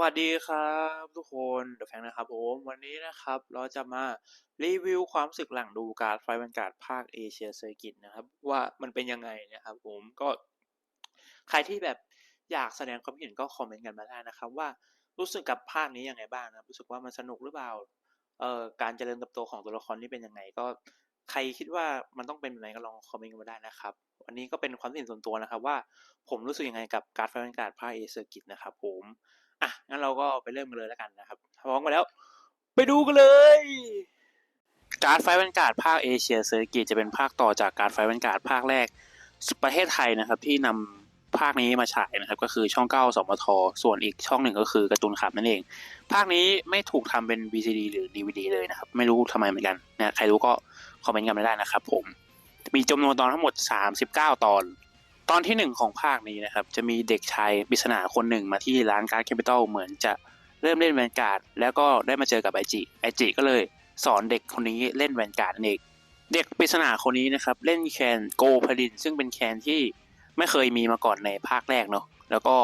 วัสดีครับทุกคนเดอะแฟงนะครับผมวันนี้นะครับ เราจะมารีวิวความสึกหลังดูการไฟบรรยากาศภาคเอเชียเซอร์กิตนะครับ ว่ามันเป็นยังไงนะครับผมก็ใครที่แบบอยากแสดงความเห็นก็คอมเมนต์กันมาได้นะครับ ว่ารู้สึกกับภาคนี้ยังไงบ้างนะรู้สึกว่ามันสนุกหรือเปล่าเอ่อการเจริญเติบโตของตัวละครนี่เป็นยังไงก็ใครคิดว่ามันต้องเป็นแบบไหนก็ลองคอมเมนต์กันมาได้นะครับวันนี้ก็เป็นความเห็นส่วนตัวนะครับว่าผมรู้สึกยังไงกับการไฟบรรยากาศภาคเอเชียเซอร์กิตนะครับผม อะงั้นเราก็ไปเริ่มกันเลยแล้วกันนะครับพร้อมกันแล้ว ไปดูกันเลย การ์ดไฟบรรยากาศภาคเอเชียเซอร์กิตจะเป็นภาคต่อจากการ์ดไฟบรรยากาศภาคแรก ประเทศไทยนะครับที่นำภาคนี้มาฉายนะครับก็คือช่อง 9 สมท ส่วนอีกช่องหนึ่งก็คือการ์ตูนขับนั่นเอง ภาคนี้ไม่ถูกทำเป็น VCD หรือ DVD เลยนะครับ ไม่รู้ทำไมเหมือนกันนะใครรู้ก็คอมเมนต์กันมาได้นะครับผม มีจำนวนตอนทั้งหมด 39 ตอน ตอนที่หนึ่งของภาคนี้นะครับ จะมีเด็กชายปริศนาคนหนึ่งมาที่ร้านการ์ดแคปิตอลเหมือนจะเริ่มเล่นแวนการ์ดแล้วก็ได้มาเจอกับไอจิไอจิก็เลยสอนเด็กคนนี้เล่นแวนการ์ดนั่นเองเด็กปริศนาคนนี้นะครับเล่นแคนโกพดินซึ่งเป็นแคนที่ไม่เคยมีมาก่อนในภาคแรกเนาะแล้วก็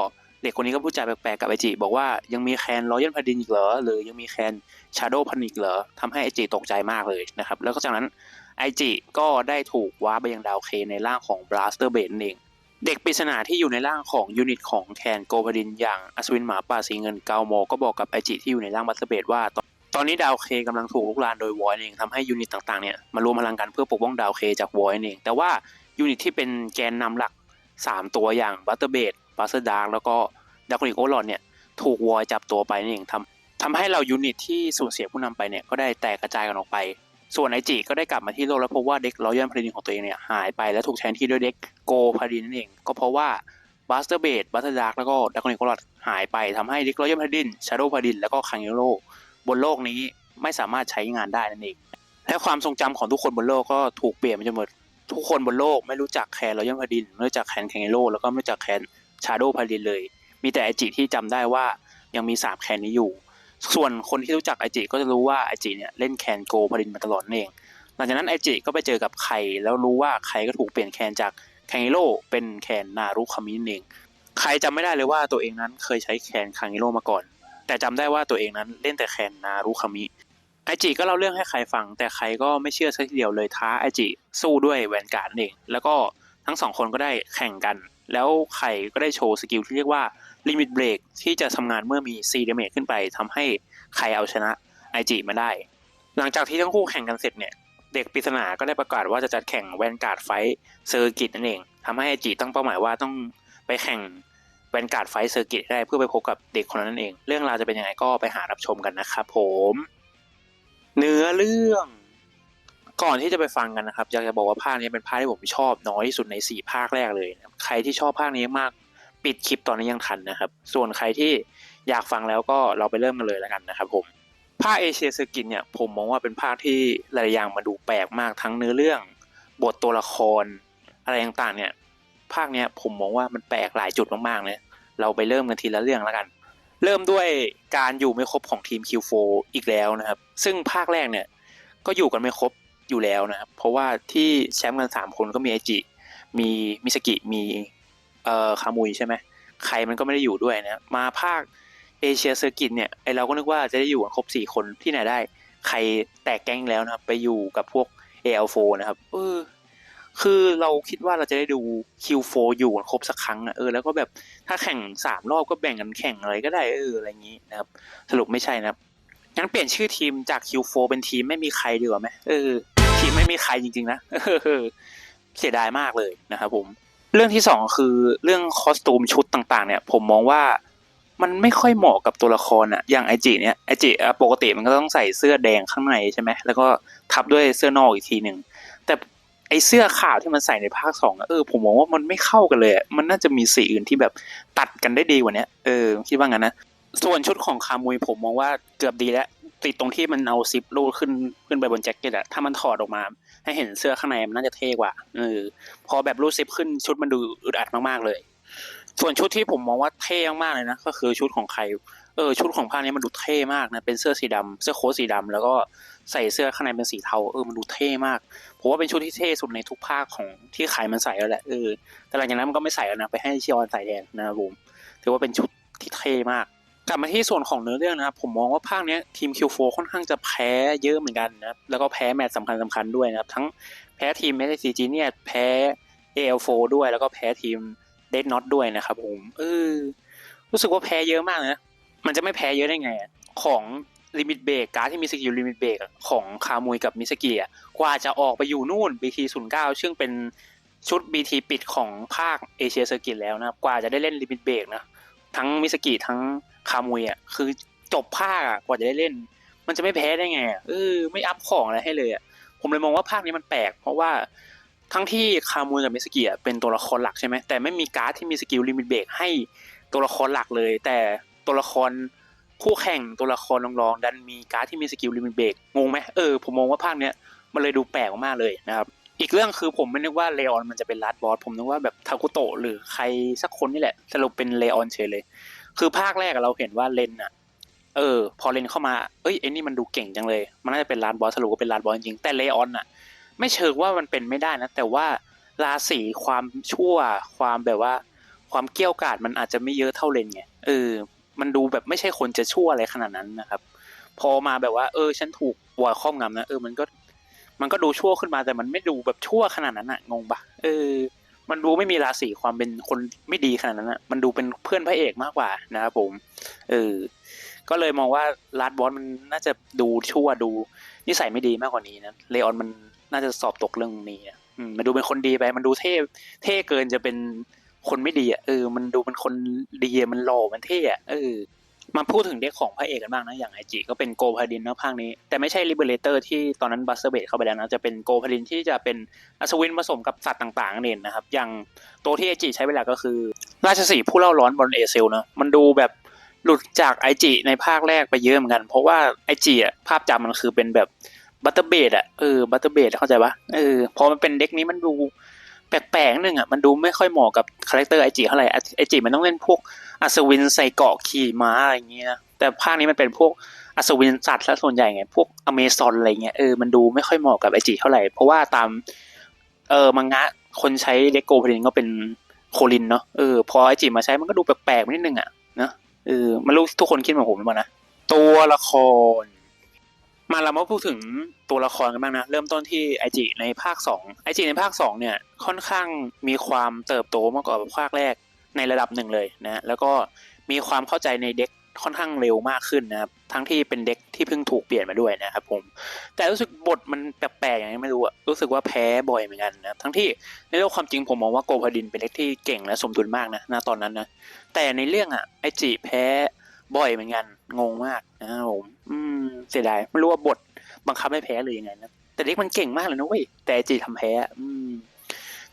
เด็กคนนี้ก็พูดจาแปลกๆกับไอจิบอกว่ายังมีแคนรอยัลพดินอีกเหรอหรือยังมีแคนชาโดว์พันอีกเหรอทำให้ไอจิตกใจมากเลยนะครับแล้วก็จากนั้นไอจิก็ได้ถูกว้าไปยังดาวเคในร่างของบลัสเตอร์เบนเอง เด็กปริศนาที่อยู่ในร่างของยูนิตของแคนโกพดินอย่างอัศวินหมาป่าสีเงินเกาโม ก็บอกกับไอจิที่อยู่ในร่างบัตเตอร์เบดว่า ตอนนี้ดาวเคกำลังถูกลุกลานโดยวอยเองทำให้ยูนิตต่างๆเนี่ยมารวมพลังกันเพื่อปกป้องดาวเคจากวอยเอง แต่ว่ายูนิตที่เป็นแกนนำหลัก 3 ตัวอย่างบัตเตอร์เบดบัตเตอร์ดาร์กแล้วก็ดาร์กนิกโอลอนเนี่ยถูกวอยจับตัวไปนั่นเองทำทำให้เรายูนิตที่สูญเสียผู้นำไปเนี่ยก็ได้แตกกระจายกันออกไป ส่วนไอจิก็ได้กลับมาที่โลกแล้วพบว่าเด็กรอยัลพาดินของตัวเองเนี่ยหายไปและถูกแทนที่ด้วยเด็กโกพาดินนั่นเอง ก็เพราะว่าบัสเตอร์เบดบัสเตอร์ดาร์กแล้วก็ดักคอนิโคลอดหายไปทำให้เด็กรอยัลพาดินชาโดว์พาดินแล้วก็คังเยโรบนโลกนี้ไม่สามารถใช้งานได้นั่นเองและความทรงจำของทุกคนบนโลกก็ถูกเปลี่ยนไปจนหมดทุกคนบนโลกไม่รู้จักแคนรอยัลพาดินไม่รู้จักแคนคังเยโรแล้วก็ไม่รู้จักแคนชาโดว์พาดินเลย มีแต่ไอจิที่จำได้ว่ายังมีสามแคนนี้อยู่ ส่วนคนที่รู้จักไอจิก็จะรู้ว่าไอจิเนี่ยเล่นแคนโกพาดินมาตลอดนั่นเอง หลังจากนั้นไอจิก็ไปเจอกับไคแล้วรู้ว่าไคก็ถูกเปลี่ยนแคนจากแคนิโร่เป็นแคนนารุคามินเองไครจำไม่ได้เลยว่าตัวเองนั้นเคยใช้แคนคังฮิโร่มาก่อน แต่จำได้ว่าตัวเองนั้นเล่นแต่แคนนารุคามิไอจิก็เล่าเรื่องให้ใครฟัง แต่ใครก็ไม่เชื่อสักทีเดียวเลยท้าไอจิสู้ด้วยแวนการ์ดนั่นเอง แล้วก็ทั้งสองคนก็ได้แข่งกัน แล้วไคก็ได้โชว์สกิลที่เรียกว่าลิมิตเบรกที่จะทำงานเมื่อมี4 d a m a g e ขึ้นไปทำให้ไคเอาชนะไอจิมาได้ หลังจากที่ทั้งคู่แข่งกันเสร็จเนี่ยเด็กปริศนาก็ได้ประกาศว่าจะจัดแข่งแวนการ์ดไฟเซอร์กิตนั่นเองทำให้ไอจิตั้งเป้าหมายว่าต้องไปแข่งแวนการ์ดไฟเซอร์กิตได้เพื่อไปพบกับเด็กคนนั้นนั่นเอง เรื่องราวจะเป็นยังไงก็ไปหารับชมกันนะครับผม เนื้อเรื่อง ก่อนที่จะไปฟังกันนะครับอยากจะบอกว่าภาคนี้เป็นภาคที่ผมชอบน้อยที่สุดในสี่ภาคแรกเลยนะใครที่ชอบภาคนี้มากปิดคลิปตอนนี้ยังทันนะครับ ส่วนใครที่อยากฟังแล้วก็เราไปเริ่มกันเลยแล้วกันนะครับผมภาคเอเชียสกินเนี่ยผมมองว่าเป็นภาคที่หลายอย่างมาดูแปลกมากทั้งเนื้อเรื่อง บทตัวละคร อะไรต่างๆเนี่ยภาคเนี้ยผมมองว่ามันแปลกหลายจุดมากๆเลยเราไปเริ่มกันทีละเรื่องแล้วกัน เริ่มด้วยการอยู่ไม่ครบของทีม Q4 อีกแล้วนะครับ ซึ่งภาคแรกเนี่ยก็อยู่กันไม่ครบ อยู่แล้วนะครับ เพราะว่าที่แชมป์กันสามคนก็มีไอจิ มีมิสกิ มีเอ่อคามุยใช่ไหมใครมันก็ไม่ได้อยู่ด้วยนะมาภาคเอเชียเซอร์กิตเนี่ยไอเราก็นึกว่าจะได้อยู่กันครบสี่คนที่ไหนได้ ใครแตกแก๊งแล้วนะครับ ไปอยู่กับพวก AL4 นะครับเออคือเราคิดว่าเราจะได้ดู Q4 อยู่กันครบสักครั้งอะเออแล้วก็แบบถ้าแข่งสามรอบก็แบ่งกันแข่งอะไรก็ได้เอออะไรอย่างนี้นะครับ สรุปไม่ใช่นะครับงั้นเปลี่ยนชื่อทีมจาก Q4 เป็นทีมไม่มีใครดีกว่าไหมเออ ทีมไม่มีใครจริงๆนะเสียดายมากเลยนะครับผมเรื่องที่สองคือเรื่องคอสตูมชุดต่างๆ เนี่ย ผมมองว่ามันไม่ค่อยเหมาะกับตัวละครอะอย่างไอจิเนี่ยไอจิปกติมันก็ต้องใส่เสื้อแดงข้างในใช่ไหมแล้วก็ทับด้วยเสื้อนอกอีกทีหนึ่งแต่ไอเสื้อขาวที่มันใส่ในภาคสองเออผมมองว่ามันไม่เข้ากันเลย มันน่าจะมีสีอื่นที่แบบตัดกันได้ดีกว่านี้เออคิดว่างั้นนะส่วนชุดของคามุยผมมองว่าเกือบดีแล้ว ติดตรงที่มันเอาซิปรูดขึ้นขึ้นไปบนแจ็คเก็ตอะถ้ามันถอดออกมา ให้เห็นเสื้อข้างในมันน่าจะเท่กว่าเออพอแบบรูดซิปขึ้นชุดมันดูอึดอัดมากๆเลย ส่วนชุดที่ผมมองว่าเท่มากเลยนะก็คือชุดของใครเออชุดของภาคนี้มันดูเท่มากนะเป็นเสื้อสีดำเสื้อโค้ทสีดำแล้วก็ใส่เสื้อข้างในเป็นสีเทาเออมันดูเท่มากผมว่าเป็นชุดที่เท่สุดในทุกภาคของที่ใครมันใส่แล้วแหละเออแต่หลังจากนั้นมันก็ไม่ใส่แล้วนะไปให้ชิออนใส่แทนนะครับผมถือว่าเป็นชุดที่เท่มาก กลับมาที่ส่วนของเนื้อเรื่องนะครับ ผมมองว่าภาคเนี้ยทีม Q4 ค่อนข้างจะแพ้เยอะเหมือนกันนะแล้วก็แพ้แมตช์สำคัญสำคัญด้วยนะครับ ทั้งแพ้ทีม SCG เนี่ยแพ้ AL4 ด้วยแล้วก็แพ้ทีม Dead Not ด้วยนะครับผมเออรู้สึกว่าแพ้เยอะมากนะ มันจะไม่แพ้เยอะได้ไง ของลิมิตเบรกการดที่มีสกิลลิมิตเบรกของคามุยกับมิสกิอะกว่าจะออกไปอยู่นู่น BT 0 9 ซึ่งเป็นชุด BT ปิดของภาคเอเชียเซอร์กิตแล้วนะครับ กว่าจะได้เล่นลิมิตเบรกนะ ทั้งมิสกิทั้งคามุยอะคือจบภาคอะกว่าจะได้เล่น มันจะไม่แพ้ได้ไงเออไม่อัพของอะไรให้เลยอะผมเลยมองว่าภาคนี้มันแปลก เพราะว่าทั้งที่คามุยกับมิสกิอะเป็นตัวละครหลักใช่ไหมแต่ไม่มีการ์ดที่มีสกิลลิมิตเบรกให้ตัวละครหลักเลย แต่ตัวละครคู่แข่งตัวละครรองๆดันมีการ์ดที่มีสกิลลิมิตเบรกงงไหมเออผมมองว่าภาคเนี้ยมันเลยดูแปลกมากเลยนะครับ อีกเรื่องคือผมไม่นึกว่าเลออนมันจะเป็นลัดบอสผมนึกว่าแบบทาคุโตะหรือใครสักคนนี่แหละสรุปเป็นเลออนเฉยเลย คือภาคแรกเราเห็นว่าเลนอะเออ พอเลนเข้ามาเอ้ยไอ้นี่มันดูเก่งจังเลย มันน่าจะเป็นลานบอสสรุปว่าเป็นลานบอสจริงแต่เลออนอะไม่เชิงว่ามันเป็นไม่ได้นะ แต่ว่าราศีความชั่วความแบบว่า ความเกี้ยวกาดมันอาจจะไม่เยอะเท่าเลนไงเออ มันดูแบบไม่ใช่คนจะชั่วอะไรขนาดนั้นนะครับ พอมาแบบว่า เออ ฉันถูกวอครอบงำนะเออมันก็ มันก็ดูชั่วขึ้นมาแต่มันไม่ดูแบบชั่วขนาดนั้นอะงงปะเออ มันดูไม่มีราศีความเป็นคนไม่ดีขนาดนั้นอะมันดูเป็นเพื่อนพระเอกมากกว่านะครับผม เออ ก็เลยมองว่าลาดบอสมันน่าจะดูชั่วดูนิสัยไม่ดีมากกว่านี้นะเลออนมันน่าจะสอบตกเรื่องนี้อะอืมมันดูเป็นคนดีไป มันดูเท่เท่เกินจะเป็นคนไม่ดีอะเออ มันดูเป็นคนดีมันหล่อมันเท่อะเออ มาพูดถึงเด็กของพระเอกกันบ้างนะ อย่างไอจิก็เป็นโกพาดินนะภาคนี้ แต่ไม่ใช่ลิเบเลเตอร์ที่ตอนนั้นบัสเตอร์เบดเข้าไปแล้วนะ จะเป็นโกพาดินที่จะเป็นอัศวินผสมกับสัตว์ต่างๆนั่นเองนะครับ อย่างตัวที่ไอจิใช้เวลาก็คือ ราชสีผู้เล่าร้อนบนเอเซลนะมันดูแบบหลุดจากไอจิในภาคแรกไปเยอะเหมือนกัน เพราะว่าไอจิอะภาพจำมันคือเป็นแบบบัตเตอร์เบดอะเออบัตเตอร์เบดเข้าใจปะเออพอมันเป็นเด็กนี้มันดู แปลกๆหนึ่งอะมันดูไม่ค่อยเหมาะกับคาแรคเตอร์ไอจิเท่าไหร่ไอจิมันต้องเล่นพวกอัศวินใส่เกาะขี่ม้าอะไรอย่างเงี้ยแต่ภาคนี้มันเป็นพวกอัศวินสัตว์ซะส่วนใหญ่ไงพวกอเมซอนอะไรเงี้ยเออมันดูไม่ค่อยเหมาะกับไอจิเท่าไหร่เพราะว่าตามเออมังงะคนใช้เด็กโกพลินก็เป็นโคลินเนาะเออพอไอจิมาใช้มันก็ดูแปลกๆนิดนึงอะนะเออมันรู้ทุกคนคิดเหมือนผมหรือเปล่านะตัวละคร มาเรามาพูดถึงตัวละครกันบ้างนะ เริ่มต้นที่ไอจิในภาคสองไอจิในภาคสองเนี่ยค่อนข้างมีความเติบโตมากกว่าภาคแรกในระดับหนึ่งเลยนะแล้วก็มีความเข้าใจในเด็กค่อนข้างเร็วมากขึ้นนะครับทั้งที่เป็นเด็กที่เพิ่งถูกเปลี่ยนมาด้วยนะครับผมแต่รู้สึกบทมันแปลกๆอย่างนี้ไม่รู้อะรู้สึกว่าแพ้บ่อยเหมือนกันนะทั้งที่ในเรื่องความจริงผมมองว่าโกพาดินเป็นเด็กที่เก่งและสมดุลมากนะณตอนนั้นนะแต่ในเรื่องอะไอจิแพ้บ่อยเหมือนกันงงมากนะครับผมอืม เสียดายไม่รู้ว่าบทบังคับให้แพ้หรือยังไงนะแต่เด็กมันเก่งมากเลยนะเว้ยแต่จิทำแพ้ อืม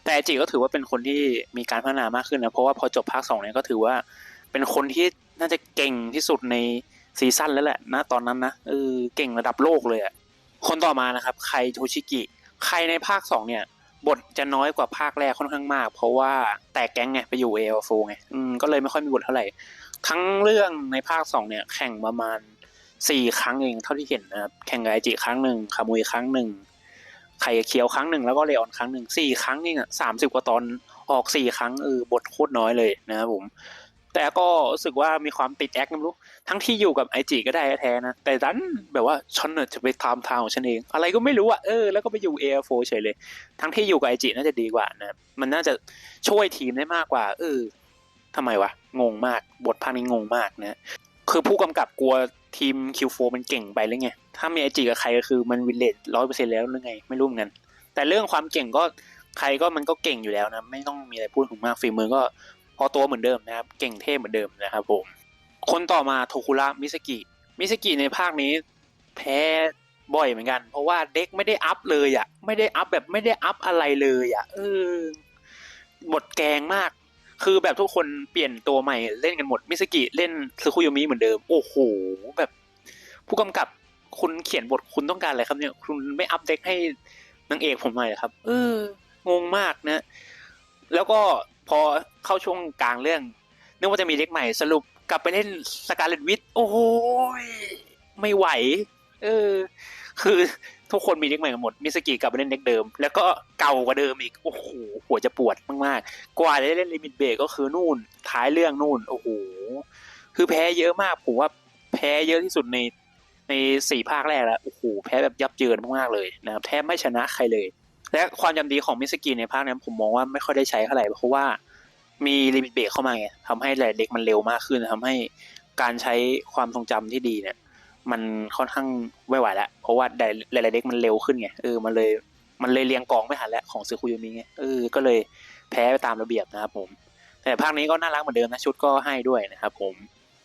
แต่จิก็ถือว่าเป็นคนที่มีการพัฒนามากขึ้นนะเพราะว่าพอจบภาคสองเนี่ยก็ถือว่า เป็นคนที่น่าจะเก่งที่สุดในซีซั่นแล้วแหละนะตอนนั้นนะเออเก่งระดับโลกเลยอะคนต่อมานะครับไคโทชิกิใครในภาคสองเนี่ย บทจะน้อยกว่าภาคแรกค่อนข้างมาก เพราะว่าแตกแก๊งไงไปอยู่เอลโฟไงก็เลยไม่ค่อยมีบทเท่าไหร่ทั้งเรื่องในภาคสองเนี่ย แข่งประมาณ สี่ครั้งเองเท่าที่เห็นนะครับแข่งกับไอจิครั้งหนึ่งคามุยครั้งหนึ่งไข่เคียวครั้งหนึ่งแล้วก็เลออนครั้งหนึ่งสี่ครั้งเองอะสามสิบกว่าตอนออกสี่ครั้งเออบทโคตรน้อยเลยนะครับผม แต่ก็รู้สึกว่ามีความติดแอคไม่รู้ทั้งที่อยู่กับไอจิก็ได้แท้นะ แต่ดันแบบว่าฉันน่ะจะไปตามทางของฉันเอง อะไรก็ไม่รู้อะเออแล้วก็ไปอยู่เอลโฟเฉยเลย ทั้งที่อยู่กับไอจิน่าจะดีกว่านะมันน่าจะช่วยทีมได้มากกว่า เออทำไมวะงงมากบทภาคนี้งงมากนะคือผู้กำกับกลัว ทีม Q4 มันเก่งไปหรือไง ถ้ามีไอจิกับใครก็คือมันวินเลจร้อยเปอร์เซ็นแล้วหรือไง ไม่รู้เหมือนกัน แต่เรื่องความเก่งก็ใครก็มันก็เก่งอยู่แล้วนะ ไม่ต้องมีอะไรพูดถึงมากฝีมือก็พอตัวเหมือนเดิมนะครับ เก่งเท่เหมือนเดิมนะครับผม คนต่อมาโทคุระมิสกิ มิสกิในภาคนี้แพ้บ่อยเหมือนกัน เพราะว่าเด็กไม่ได้อัพเลยอะ ไม่ได้อัพแบบไม่ได้อัพอะไรเลยอะ เออบทแกงมาก คือแบบทุกคนเปลี่ยนตัวใหม่เล่นกันหมด มิสกิเล่นซึคุโยมิเหมือนเดิม โอ้โห แบบ ผู้กำกับคุณเขียนบทคุณต้องการอะไรครับเนี่ย คุณไม่อัพเด็กให้นางเอกผมหน่อยเหรอครับ เอองงมากนะ แล้วก็พอเข้าช่วงกลางเรื่องนึกว่าจะมีเด็กใหม่สรุปกลับไปเล่นสการเลตวิทโอ้โหยไม่ไหว เออ คือทุกคนมีเด็กใหม่กันหมด มิสกิกลับไปเล่นเด็กเดิม แล้วก็เก่ากว่าเดิมอีก โอ้โห หัวจะปวดมากๆ กว่าจะได้เล่นลิมิตเบรกก็คือนู่น ท้ายเรื่องนู่น โอ้โห คือแพ้เยอะมาก ผมว่าแพ้เยอะที่สุดในในสี่ภาคแรกแล้ว โอ้โห แพ้แบบยับเยินมากๆเลยนะครับ แทบไม่ชนะใครเลย และความจำดีของมิสกิในภาคนั้นผมมองว่าไม่ค่อยได้ใช้เท่าไหร่ เพราะว่ามีลิมิตเบรกเข้ามาไงทำให้หลายเด็กมันเร็วมากขึ้นทำให้การใช้ความทรงจำที่ดีเนี่ย มันค่อนข้างไม่ไหวแล้วเพราะว่าหลายๆเด็กมันเร็วขึ้นไงเออมันเลยมันเลยเรียงกองไม่ทันแล้วของซึคุยมิไงเออก็เลยแพ้ไปตามระเบียบนะครับผม แต่ภาคนี้ก็น่ารักเหมือนเดิมนะชุดก็ให้ด้วยนะครับผม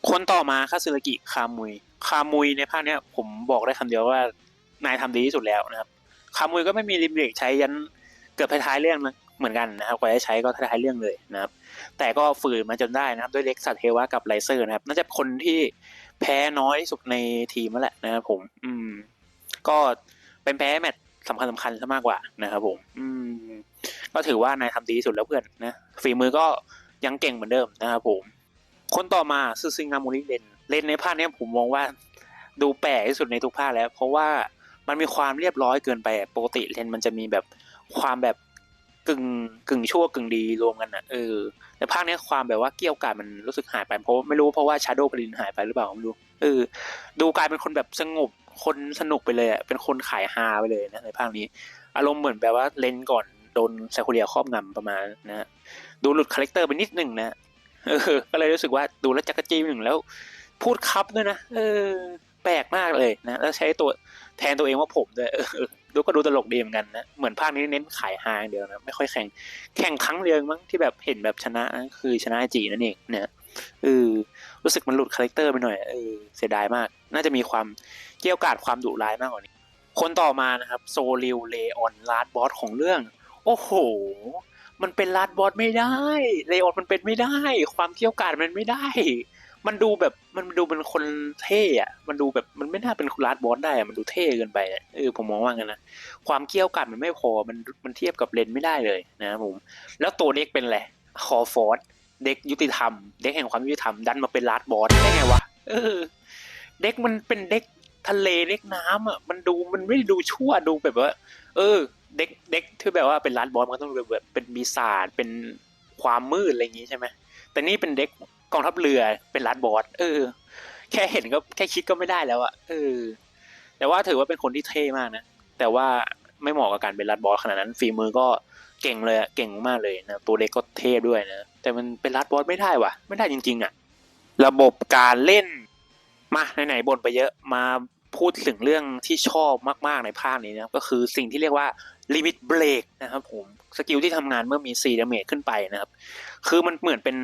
คนต่อมาคาซึรากิคามุย คามุยในภาคเนี้ยผมบอกได้คำเดียวว่านายทำดีที่สุดแล้วนะครับ คามุยก็ไม่มีลิมิเบรกใช้ยันเกือบท้ายเรื่องนะ เหมือนกันนะครับกว่าจะใช้ก็ท้ายเรื่องเลยนะครับ แต่ก็ฝืนมาจนได้นะครับ ด้วยเล็กสัตเทวะกับไลเซอร์นะครับ น่าจะคนที่แพ้น้อยสุดในทีมนั่นแหละนะครับผม อืม ก็เป็นแพ้แมตช์สำคัญสำคัญซะมากกว่านะครับผม อืม ก็ถือว่านายทำดีสุดแล้วเพื่อนนะฝีมือก็ยังเก่งเหมือนเดิมนะครับผม คนต่อมาซูซิงนามูริเลนเลนในภาคเนี้ยผมมองว่าดูแปลกที่สุดในทุกภาคแล้ว เพราะว่ามันมีความเรียบร้อยเกินไปปกติเลนมันจะมีแบบความแบบ กึ่งกึ่งชั่วกึ่งดีรวมกันอะเออแต่ภาคนี้ความแบบว่าเกี่ยวกาดมันรู้สึกหายไปเพราะไม่รู้เพราะว่าชาโดว์พลินหายไปหรือเปล่าไม่รู้เออ ดูกลายเป็นคนแบบสงบคนสนุกไปเลยอะเป็นคนขายฮาไปเลยนะในภาคนี้ อารมณ์เหมือนแบบว่าเลนก่อนโดนไซโคเรียครอบงำประมาณนะดูหลุดคาแรคเตอร์ไปนิดหนึ่งนะเออ ก็เลยรู้สึกว่าดูแล้วจักรจีหนึ่งแล้ว พูดครับด้วยนะเออ แปลกมากเลยนะแล้วใช้ตัวแทนตัวเองว่าผมด้วยเออ ดูก็ดูตลกดีเหมือนกันนะเหมือนภาคนี้เน้นขายฮางเดียวนะไม่ค่อยแข่งแข่งครั้งเดียวมั้งที่แบบเห็นแบบชนะนะคือชนะจีนั่นเองเนี่ยเออรู้สึกมันหลุดคาแรคเตอร์ไปหน่อยเออเสียดายมาก น่าจะมีความเกี่ยวกาดความดุร้ายมากกว่านี้ คนต่อมานะครับโซลิวเลออนลาดบอสของเรื่อง โอ้โห มันเป็นลาดบอสไม่ได้เลออนมันเป็นไม่ได้ ความเกี่ยวกาดมันไม่ได้ มันดูแบบมันดูเป็นคนเท่อะมันดูแบบมันไม่น่าเป็นลาดบอสได้อะมันดูเท่เกินไปอะเออผมมองว่างั้นนะความเกี่ยวกาดมันไม่พอมันมันเทียบกับเลนไม่ได้เลยนะผม แล้วตัวเด็กเป็นอะไรคอฟอร์ดเด็กยุติธรรม เด็กแห่งความยุติธรรมดันมาเป็นลาดบอสได้ไงวะเออ เด็กมันเป็นเด็กทะเลเด็กน้ำอะมันดูมันไม่ด้ดูชั่วดูแบบว่า เออ เด็กเด็กที่แบบว่าเป็นลาดบอสมันก็ต้องแบบเป็นปีศาจเป็นความมืดอะไรอย่างงี้ใช่ไหมแต่นี่เป็นเด็ก กองทัพเรือเป็นรัดบอสเออ แค่เห็นก็แค่คิดก็ไม่ได้แล้วอะเออ แต่ว่าถือว่าเป็นคนที่เท่มากนะแต่ว่าไม่เหมาะกับการเป็นรัดบอสขนาดนั้นฝีมือก็เก่งเลยอะเก่งมากเลยนะตัวเล็กก็เท่ด้วยนะแต่มันเป็นรัดบอสไม่ได้ว่ะ ไม่ได้จริงๆอะระบบการเล่นมาไหนๆบ่นไปเยอะมา พูดถึงเรื่องที่ชอบมาก ๆ ในภาคนี้นะก็คือสิ่งที่เรียกว่าลิมิตเบรกนะครับผมสกิลที่ทำงานเมื่อมี4ดาเมจขึ้นไปนะครับ คือมันเหมือนเป็น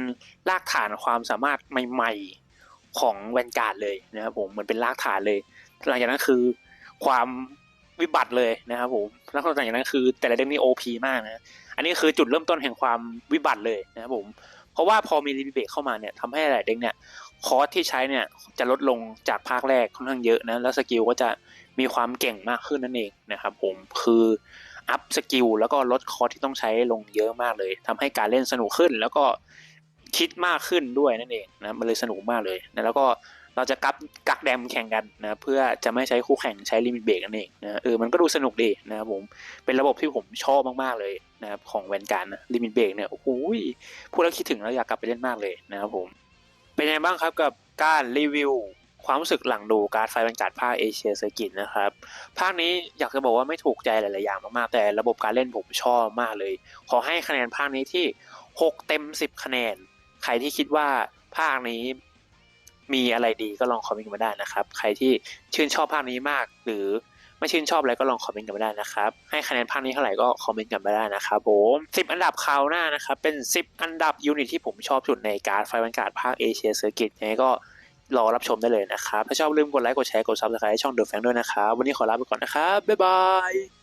รากฐานความสามารถใหม่ ๆของแวนการ์ดเลยนะครับผมเหมือนเป็นรากฐานเลยหลังจากนั้นคือความวิบัติเลยนะครับผมแล้วหลังจากนั้นคือแต่ละเด็กนี่โอพีมากนะอันนี้คือจุดเริ่มต้นแห่งความวิบัติเลยนะครับผมเพราะว่าพอมีลิมิตเบรกเข้ามาเนี่ยทำให้หลายเด็กเนี่ย คอร์สที่ใช้เนี่ยจะลดลงจากภาคแรกค่อนข้างเยอะนะ แล้วสกิลก็จะมีความเก่งมากขึ้นนั่นเองนะครับผมคืออัพสกิลแล้วก็ลดคอร์สที่ต้องใช้ลงเยอะมากเลยทำให้การเล่นสนุกขึ้น แล้วก็คิดมากขึ้นด้วยนั่นเองนะมันเลยสนุกมากเลยนะแล้วก็เราจะกักกักแดมแข่งกันนะเพื่อจะไม่ใช้คู่แข่งใช้ลิมิตเบรกนั่นเองนะเออมันก็ดูสนุกดีนะครับผมเป็นระบบที่ผมชอบมากๆเลยนะครับของแวนการ์ดนะลิมิตเบรกเนี่ยโอ้โหพูดแล้วคิดถึงแล้วอยากกลับไปเล่นมากเลยนะครับผม เป็นไงบ้างครับกับการรีวิวความรู้สึกหลังดูการ์ดไฟบรรยากาศภาคเอเชียเซอร์กิตนะครับ ภาคนี้อยากจะบอกว่าไม่ถูกใจหลาย ๆ อย่างมาก ๆ แต่ระบบการเล่นผมชอบมากเลย ขอให้คะแนนภาคนี้ที่ 6 เต็ม 10 คะแนน ใครที่คิดว่าภาคนี้มีอะไรดีก็ลองคอมเมนต์มาได้นะครับ ใครที่ชื่นชอบภาคนี้มากหรือ ไม่ชื่นชอบอะไรก็ลองคอมเมนต์กันมาได้นะครับ ให้คะแนนภาคนี้เท่าไหร่ก็คอมเมนต์กันมาได้นะครับผม10อันดับคราวหน้านะครับ เป็น10อันดับยูนิตที่ผมชอบสุดในการไฟบรรกาศภาคเอเชียเซอร์กิตยังไงก็รอรับชมได้เลยนะครับ ถ้าชอบลืมกดไลค์ กดแชร์ กดซับสไครต์ช่องเดอะแฟงด้วยนะครับ วันนี้ขอลาไปก่อนนะครับ บ๊ายบาย